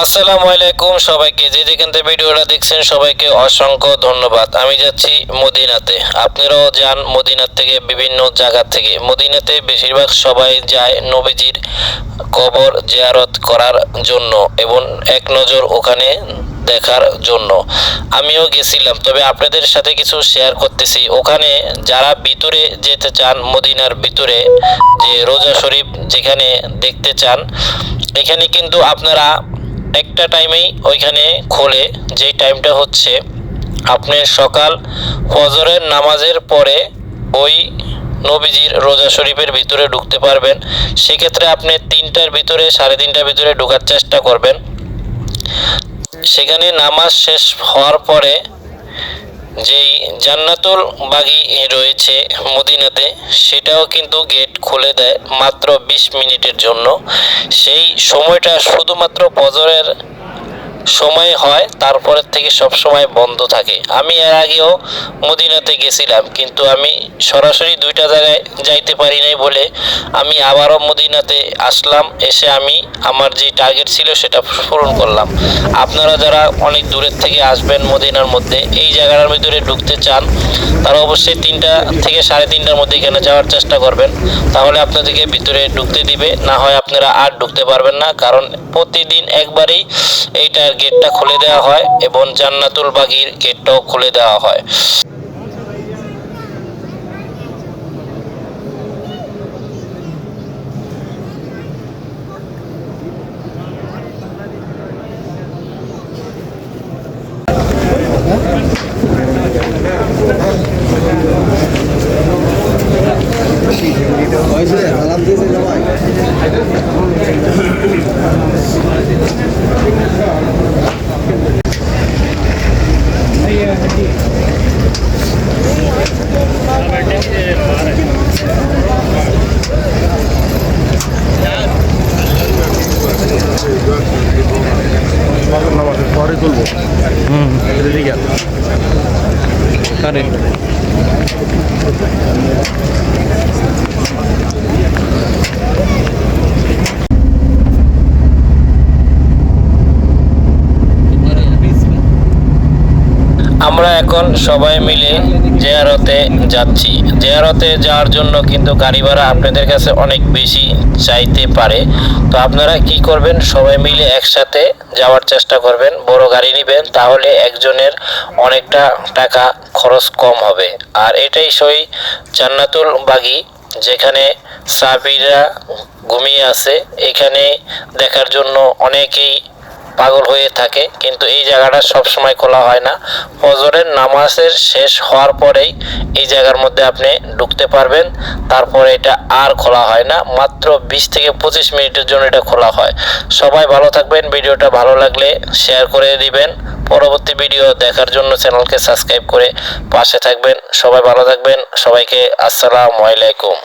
আসসালামু আলাইকুম সবাইকে। যে যেখান থেকে ভিডিওটা দেখছেন, সবাইকে অসংখ্য ধন্যবাদ। আমি যাচ্ছি মদিনাতে। আপনারাও যান মদিনার থেকে, বিভিন্ন জায়গা থেকে। মদিনাতে বেশিরভাগ সবাই যায় নবীজির কবর জিয়ারত করার জন্য এবং এক নজর ওখানে দেখার জন্য। আমিও গেছিলাম, তবে আপনাদের সাথে কিছু শেয়ার করতেছি। ওখানে যারা ভিতরে যেতে চান, মদিনার ভিতরে যে রোজা শরীফ যেখানে দেখতে চান, এখানে কিন্তু আপনারা একটা টাইমেই ওইখানে খোলে, যেই টাইমটা হচ্ছে আপনি সকাল ফজরের নামাজের পরে ওই নবীজির রোজা শরীফের ভিতরে ঢুকতে পারবেন। সেক্ষেত্রে আপনি তিনটার ভিতরে, সাড়ে তিনটার ভিতরে ঢোকার চেষ্টা করবেন। সেখানে নামাজ শেষ হওয়ার পরে যেই জান্নাতুল বাগি রয়েছে মদিনাতে, সেটাও কিন্তু গেট খুলে দেয় মাত্র বিশ মিনিটের জন্য। সেই সময়টা শুধুমাত্র ফজরের সময় হয়, তারপরের থেকে সব সময় বন্ধ থাকে। আমি এর আগেও মদিনাতে গেছিলাম, কিন্তু আমি সরাসরি দুইটা জায়গায় যাইতে পারি নাই বলে আমি আবারও মদিনাতে আসলাম, এসে আমি আমার যে টার্গেট ছিল সেটা পূরণ করলাম। আপনারা যারা অনেক দূরের থেকে আসবেন মদিনার মধ্যে, এই জায়গাটার ভিতরে ঢুকতে চান, তারা অবশ্যই তিনটা থেকে সাড়ে তিনটার মধ্যে এখানে যাওয়ার চেষ্টা করবেন। তাহলে আপনাদেরকে ভিতরে ঢুকতে দিবে, না হয় আপনারা আর ঢুকতে পারবেন না, কারণ প্রতিদিন একবারেই এইটার গেটটা খুলে দেওয়া হয় এবং জান্নাতুল বাগির গেটটাও খুলে দেওয়া হয়। সালাম দিয়েছে সবাই নামাজের পরে তুলবো হুম। এদিকে কারেন্ট আমরা এখন সবাই মিলে জেয়ারতে যাচ্ছি। জেয়ারতে যাওয়ার জন্য কিন্তু গাড়ি ভাড়া আপনাদের কাছে অনেক বেশি চাইতে পারে। তো আপনারা কি করবেন? সবাই মিলে একসাথে যাওয়ার চেষ্টা করবেন। বড় গাড়ি নেবেন, তাহলে একজনের অনেকটা টাকা খরচ কম হবে। আর এটাই সই জান্নাতুল বাগি, যেখানে সাবিরা ঘুমিয়ে আছে। এখানে দেখার জন্য অনেকেই পাগল হয়ে থাকে, কিন্তু এই জায়গাটা সব সময় খোলা হয় না। ফজরের নামাজের শেষ হওয়ার পরেই এই জায়গার মধ্যে আপনি ঢুকতে পারবেন। তারপরে এটা আর খোলা হয় না, মাত্র বিশ থেকে পঁচিশ মিনিটের জন্য এটা খোলা হয়। সবাই ভালো থাকবেন, ভিডিওটা ভালো লাগলে শেয়ার করে দিবেন। পরবর্তী ভিডিও দেখার জন্য চ্যানেলকে সাবস্ক্রাইব করে পাশে থাকবেন। সবাই ভালো থাকবেন, সবাইকে আসসালামু আলাইকুম।